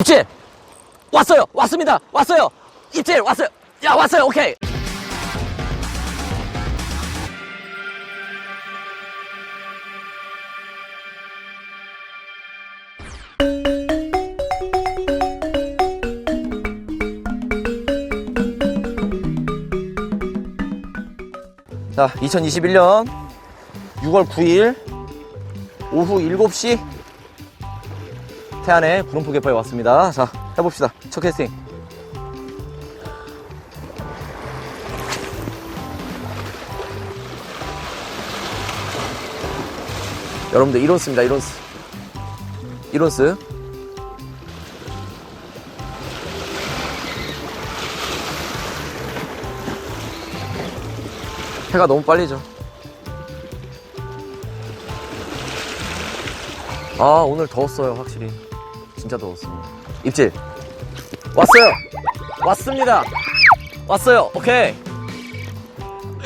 입질 왔어요. 왔습니다. 왔어요. 입질 왔어요. 야 왔어요. 오케이. 자 2021년 6월 9일 오후 7시 태안의 구름포 갯바에 왔습니다. 자, 해봅시다. 첫 캐스팅. 여러분들 이론스입니다. 이론스. 이론스. 해가 너무 빨리죠. 아 오늘 더웠어요 확실히 진짜 더웠습니다. 입질. 왔어요. 왔습니다. 왔어요. 오케이.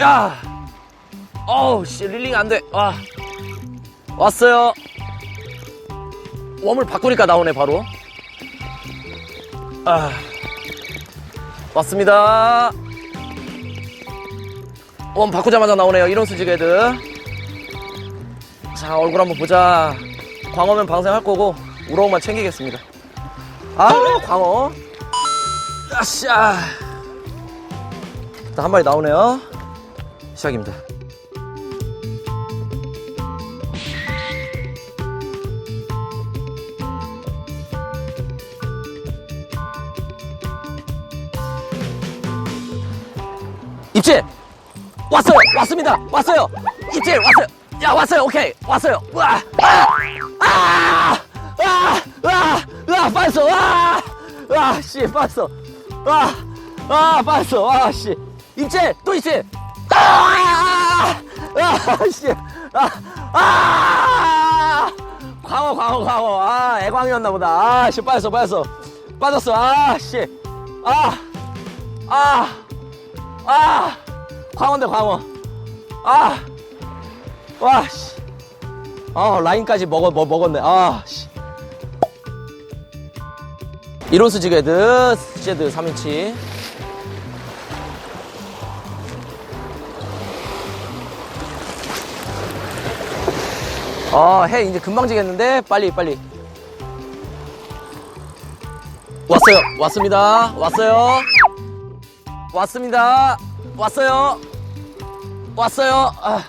야. 어우 씨 릴링 안 돼. 와. 왔어요. 웜을 바꾸니까 나오네 바로. 아. 왔습니다. 웜 바꾸자마자 나오네요 이런 수지게드 자 얼굴 한번 보자. 광어면 방생할 거고 우럭만 챙기겠습니다. 아 광어. 아싸. 한 마리 나오네요. 시작입니다. 입질 왔어요 왔습니다 왔어요 입질 왔어요 야 왔어요 오케이 왔어요 와 아! 아! 아! 아! 아! 빠졌어 아! 아! 씨 빠졌어 아! 아! 빠졌어 아! 씨 입질 또 입질 아! 아! 씨 아! 아! 광어 광어 광어 아 애광이었나 보다 아! 씨 빠졌어 빠졌어 빠졌어 아! 씨 아! 아! 아! 광어인데 광어 아! 와, 씨. 아, 라인까지 먹어, 먹, 먹었네. 아, 씨. 이론스 지게드, 시제드 3인치. 아, 해, 이제 금방 지겠는데? 빨리, 빨리. 왔어요. 왔습니다. 왔어요. 왔습니다. 왔어요. 왔어요. 아.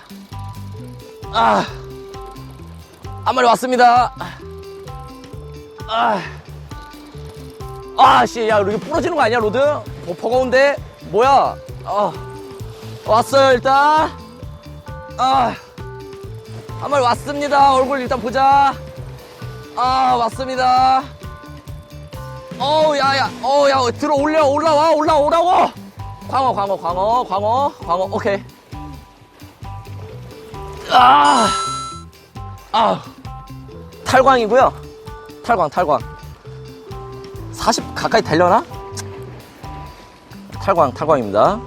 아, 한 마리 왔습니다. 아, 아, 씨, 야, 이게 부러지는 거 아니야, 로드? 뭐, 버거운데? 뭐야? 어, 왔어요, 일단. 아, 한 마리 왔습니다. 얼굴 일단 보자. 아, 왔습니다. 어우, 야, 야, 어우, 야, 들어 올려, 올라와, 올라오라고! 광어, 광어, 광어, 광어, 광어, 오케이. 아, 아, 탈광이고요. 탈광, 탈광. 40 가까이 달려나? 탈광, 탈광입니다.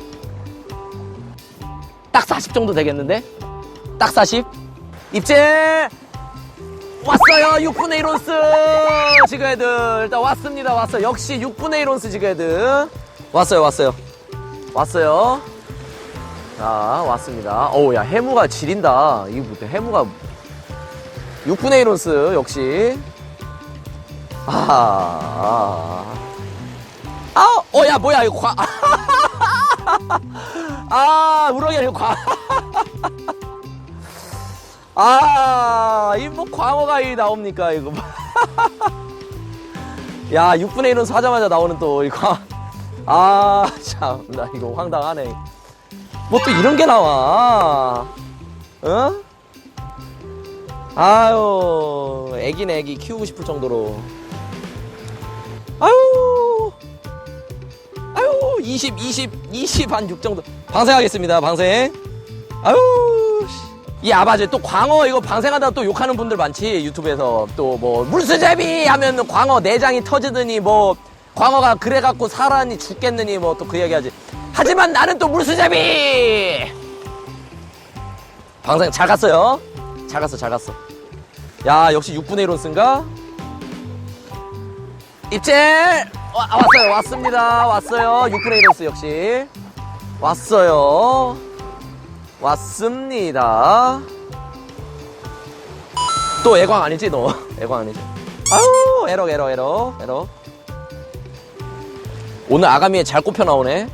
딱 40 정도 되겠는데? 딱 40. 입질! 왔어요! 6분의 1온스 지그헤드. 일단 왔습니다. 왔어요. 역시 6분의 1온스 지그헤드. 왔어요, 왔어요. 왔어요. 자, 왔습니다. 어우, 야, 해무가 지린다. 이거 뭐, 해무가 6분의 1온스, 역시. 아, 아, 아, 어, 야, 뭐야, 이거 과. 아, 우럭이 아니고 과. 아, 이뭐 광어가 이 나옵니까, 이거. 야, 6분의 1온스 하자마자 나오는 또, 이 광. 아, 참, 나 이거 황당하네. 뭐 또 이런 게 나와. 어? 아유, 애기네, 애기. 키우고 싶을 정도로. 아유, 아유, 20, 20, 20, 한 6 정도. 방생하겠습니다, 방생. 아유, 씨. 이 아바제 또 광어 이거 방생하다 또 욕하는 분들 많지 유튜브에서. 또 뭐 물수제비 하면 광어 내장이 터지더니 뭐 광어가 그래갖고 살아니 죽겠느니 뭐 또 그 얘기하지. 하지만 나는 또 물수제비! 방생 잘 갔어요? 잘 갔어 잘 갔어. 야 역시 6분의 1온 쓴가 입질! 와, 왔어요, 왔습니다. 왔어요. 6분의 1호스 역시. 왔어요. 왔습니다. 또 애광 아니지, 너? 애광 아니지? 아우, 에러, 에러, 에러, 에러. 오늘 아가미에 잘 꼽혀 나오네.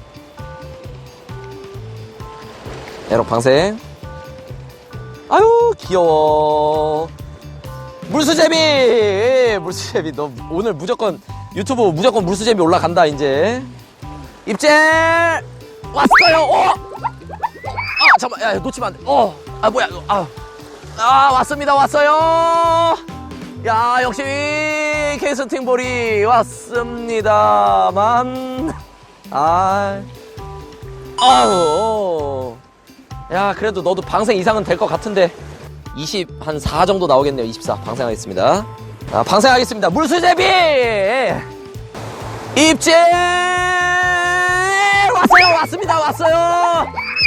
에러 방생. 아유, 귀여워. 물수제비! 물수제비, 너 오늘 무조건 유튜브 무조건 물수제비 올라간다, 이제. 입질! 왔어요! 어! 아, 잠깐만, 야, 놓치면 안 돼. 어! 아, 뭐야, 아. 아, 왔습니다, 왔어요! 야, 역시 캐스팅 볼이 왔습니다만. 아. 아우. 야, 그래도 너도 방생 이상은 될 것 같은데. 24 정도 나오겠네요. 24. 방생하겠습니다. 아, 방생하겠습니다. 물수제비! 입질! 왔어요! 왔습니다! 왔어요!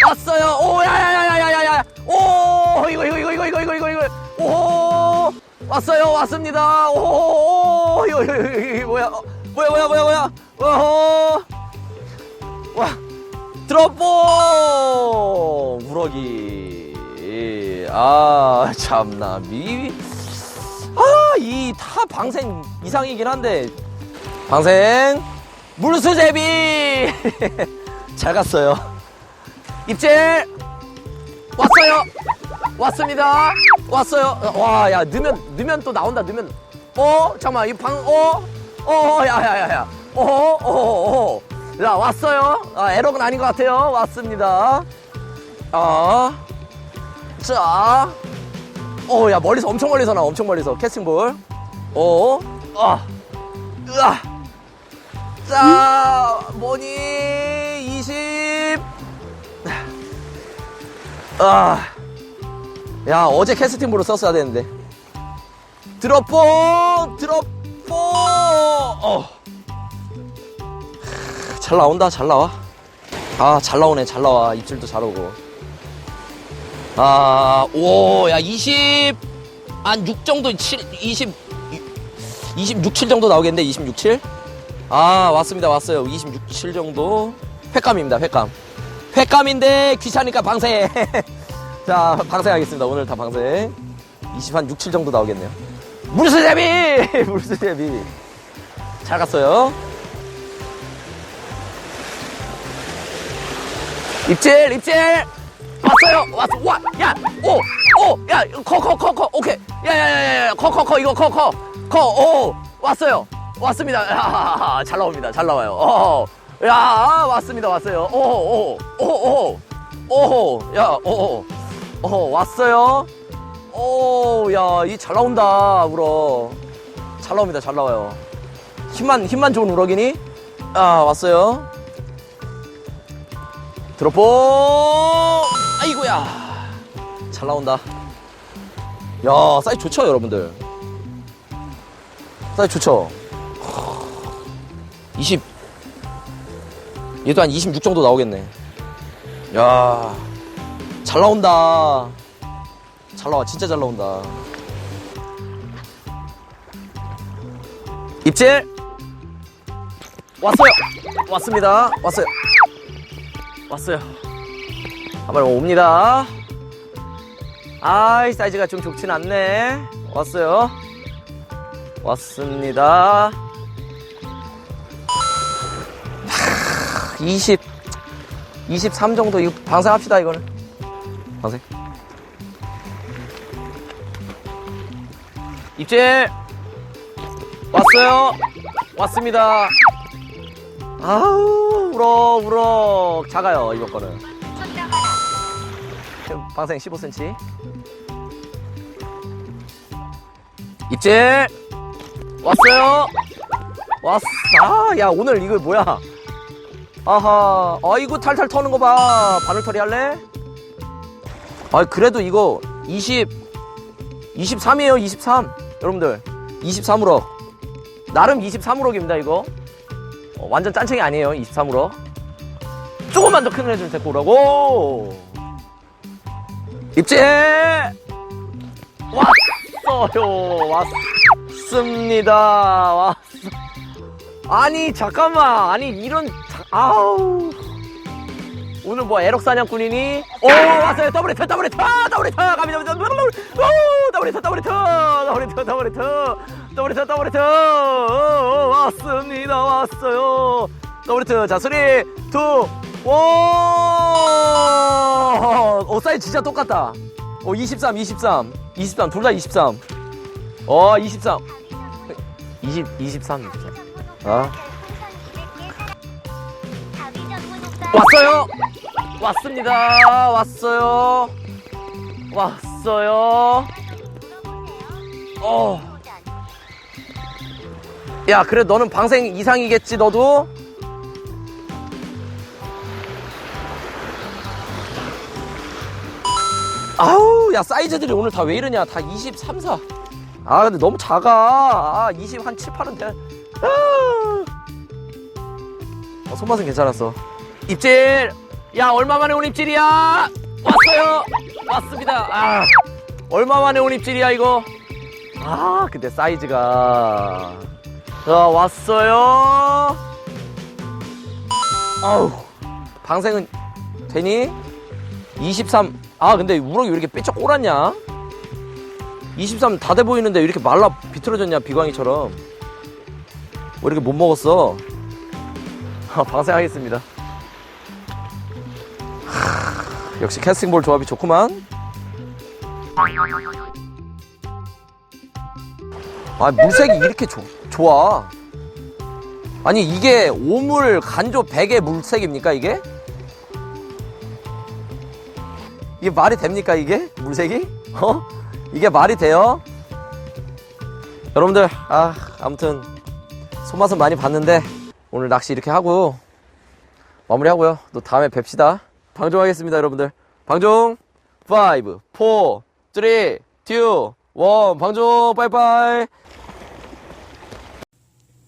왔어요! 오, 야, 야, 야, 야, 야, 야! 오! 이거, 이거, 이거, 이거, 이거, 이거, 이거! 이거. 오! 왔어요! 왔습니다! 오! 이거, 이거, 이거, 이거, 뭐야? 어, 뭐야, 뭐야, 뭐야, 뭐야? 오호! 와! 드롭봉! 우럭이. 아, 참나. 미. 아, 이 타 방생 이상이긴 한데. 방생. 물수제비! 잘 갔어요. 입질! 왔어요! 왔습니다! 왔어요! 와, 야, 넣으면, 넣으면 또 나온다, 넣으면. 어? 잠깐만, 이 방, 어? 어, 야, 야, 야, 야. 어, 어, 어, 어. 자, 왔어요. 아, 에러는 아닌 것 같아요. 왔습니다. 아. 자. 어, 야, 멀리서, 엄청 멀리서 나, 엄청 멀리서. 캐스팅볼. 어, 아. 으아. 자, 뭐니? 20. 아. 야, 어제 캐스팅볼을 썼어야 되는데. 드롭봉! 드롭봉! 어. 잘 나온다, 잘 나와. 아, 잘 나오네, 잘 나와. 입질도 잘 오고. 아, 오, 야, 20, 한 6 정도, 7, 20, 26, 7 정도 나오겠는데, 26, 7? 아, 왔습니다, 왔어요. 26, 7 정도. 횟감입니다, 횟감. 횟감인데, 귀찮으니까 방생. 자, 방생하겠습니다. 오늘 다 방생. 20, 한 6, 7 정도 나오겠네요. 물수제비! 물수제비. 잘 갔어요. 입질, 입질! 왔어요! 왔어! 와! 야! 오! 오! 야! 커, 커, 커, 커! 오케이! 야, 야, 야, 야, 야! 커, 커, 커! 이거 커, 커! 커! 오! 왔어요! 왔습니다! 야, 잘 나옵니다. 잘 나와요. 어, 야! 왔습니다. 왔어요. 오! 오! 오! 오! 오! 야! 오! 오! 왔어요? 오! 야! 이 잘 나온다, 우럭. 잘 나옵니다. 잘 나와요. 힘만, 힘만 좋은 우럭이니? 아, 왔어요. 드롭봉! 아이고야. 잘 나온다. 야, 사이즈 좋죠, 여러분들? 사이즈 좋죠? 20. 얘도 한 26 정도 나오겠네. 야, 잘 나온다. 잘 나와, 진짜 잘 나온다. 입질! 왔어요! 왔습니다. 왔어요. 왔어요. 한 마리 옵니다. 아이, 사이즈가 좀 좋진 않네. 왔어요. 왔습니다. 하, 20, 23 정도 이거 방생합시다, 이거는. 방생. 입질! 왔어요. 왔습니다. 아우, 우럭, 우럭. 작아요, 이번 거는. 방생 15cm. 입질! 왔어요! 왔어. 아, 야, 오늘 이거 뭐야? 아하. 아이고, 탈탈 터는 거 봐. 바늘털이 할래? 아, 그래도 이거 20, 23이에요, 23. 여러분들. 23으로. 나름 23으로입니다, 이거. 어, 완전 짠청이 아니에요, 23으로. 조금만 더 큰 애좀 데리고 오라고. 입질! 왔어요. 왔습니다. 왔어. 아니, 잠깐만. 아니, 이런, 아우. 오늘 뭐 에럭 사냥꾼이니? 오, 왔어요. 더블 히터, 더블 히터, 더블 히터. 갑니다. 더블, 오, 더블 히터, 더블 히터, 더블 히터, 더블 히터, 더블 히터, 더블 히터. 오, 왔습니다. 왔어요. 더블 히터. 자, 3, 2, 1. 어, 어, 사이즈 진짜 똑같다. 어, 23, 23. 23, 둘 다 23. 어, 23. 20, 23. 아. 왔어요! 왔습니다. 왔어요. 왔어요. 어. 야, 그래, 너는 방생 이상이겠지, 너도? 아우, 야, 사이즈들이 오늘 다 왜 이러냐. 다 23, 4. 아 근데 너무 작아. 아, 20 한 7, 8은 돼. 아. 어, 손맛은 괜찮았어. 입질! 야 얼마 만에 온 입질이야? 왔어요. 왔습니다. 아 얼마 만에 온 입질이야 이거? 아 근데 사이즈가. 자 왔어요. 아우 방생은 되니? 23 아 근데 우럭이 왜 이렇게 삐쩍 꼬랐냐? 23 다 돼 보이는데 왜 이렇게 말라 비틀어졌냐 비광이처럼. 왜 이렇게 못 먹었어? 아, 방생하겠습니다. 하, 역시 캐스팅볼 조합이 좋구만. 아 물색이 이렇게 조, 좋아. 아니 이게 오물 간조 100의 물색입니까 이게? 이게 말이 됩니까 이게? 물색이? 어? 이게 말이 돼요? 여러분들 아 아무튼 손맛은 많이 봤는데 오늘 낚시 이렇게 하고 마무리하고요 또 다음에 뵙시다 방종하겠습니다 여러분들 방종 5 4 3 2 1 방종 빠이빠이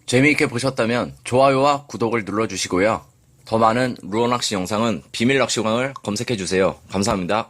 재미있게 보셨다면 좋아요와 구독을 눌러주시고요. 더 많은 루어 낚시 영상은 비밀 낚시광을 검색해 주세요. 감사합니다.